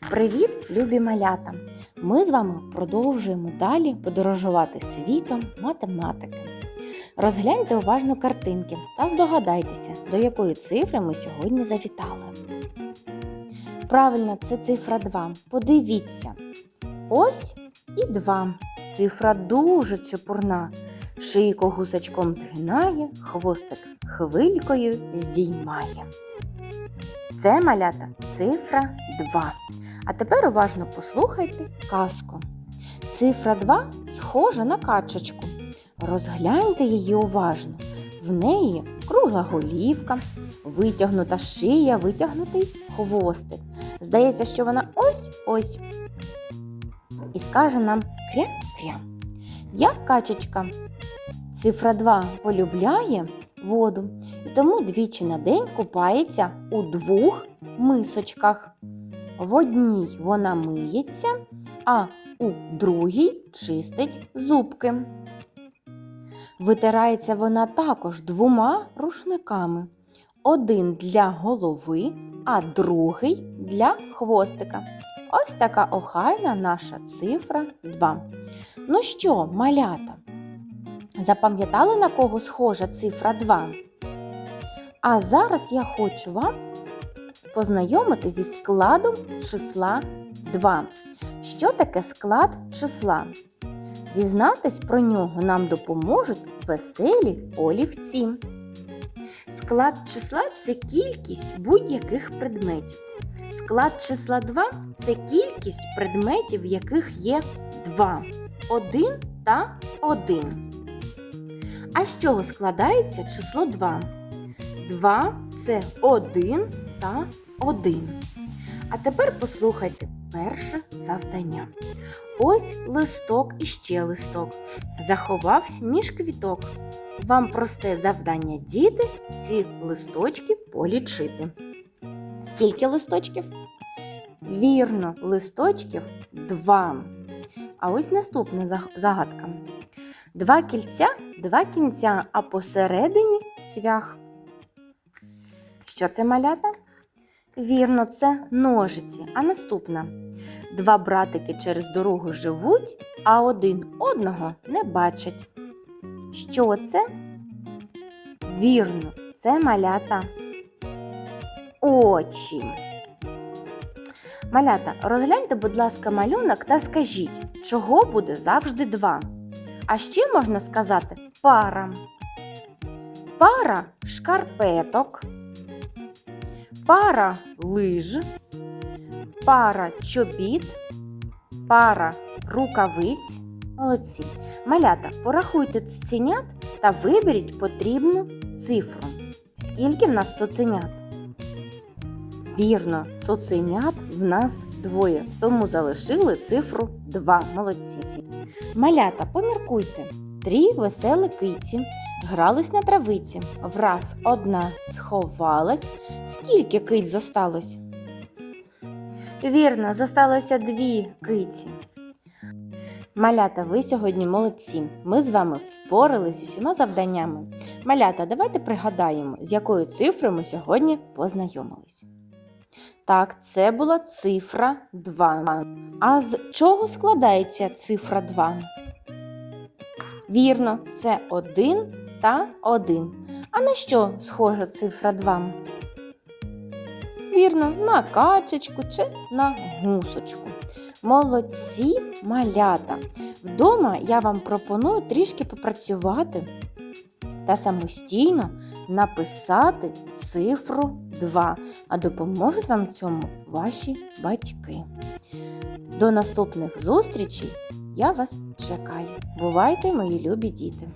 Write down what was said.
Привіт, любі малята! Ми з вами продовжуємо далі подорожувати світом математики. Розгляньте уважно картинки та здогадайтеся, до якої цифри ми сьогодні завітали. Правильно, це цифра 2. Подивіться. Ось і 2. Цифра дуже чепурна. Шийко гусачком згинає, хвостик хвилькою здіймає. Це малята цифра 2. А тепер уважно послухайте казку. Цифра 2 схожа на качечку. Розгляньте її уважно. В неї кругла голівка, витягнута шия, витягнутий хвостик. Здається, що вона ось-ось. І скаже нам кря-кря. Як качечка. Цифра 2 полюбляє воду і тому двічі на день купається у двох мисочках. В одній вона миється, а у другій чистить зубки. Витирається вона також двома рушниками: один для голови, а другий для хвостика. Ось така охайна наша цифра 2. Ну що, малята? Запам'ятали, на кого схожа цифра 2? А зараз я хочу вам познайомити зі складом числа 2. Що таке склад числа? Дізнатись про нього нам допоможуть веселі олівці. Склад числа це кількість будь-яких предметів. Склад числа 2 це кількість предметів, яких є 2. 1 та 1. А з чого складається число 2? 2 це 1 та 1. А тепер послухайте перше завдання. Ось листок і ще листок. Заховався між квіток. Вам просте завдання діти ці листочки полічити. Скільки листочків? Вірно, листочків два. А ось наступна загадка. Два кільця, два кінця, а посередині цвях. Що це малята? Вірно, це ножиці. А наступна. Два братики через дорогу живуть, а один одного не бачать. Що це? Вірно, це малята. Очі. Малята, розгляньте, будь ласка, малюнок та скажіть, чого буде завжди два. А ще можна сказати пара. Пара шкарпеток, пара лиж, пара чобіт, пара рукавиць. Молодці. Малята, порахуйте цуценят та виберіть потрібну цифру. Скільки в нас цуценят? Вірно, цуценят в нас двоє, тому залишили цифру 2. Молодці. Малята, поміркуйте. Три веселі киці грались на травиці. Враз одна сховалась. Скільки киць зосталось? Вірно, зосталося дві киці. Малята, ви сьогодні молодці. Ми з вами впоралися з усіма завданнями. Малята, давайте пригадаємо, з якою цифрою ми сьогодні познайомились. Так, це була цифра 2. А з чого складається цифра 2? Вірно, це 1 та 1. А на що схожа цифра 2? Вірно, на качечку чи на гусочку. Молодці малята. Вдома я вам пропоную трішки попрацювати та самостійно написати цифру 2, а допоможуть вам цьому ваші батьки. До наступних зустрічей я вас чекаю. Бувайте, мої любі діти!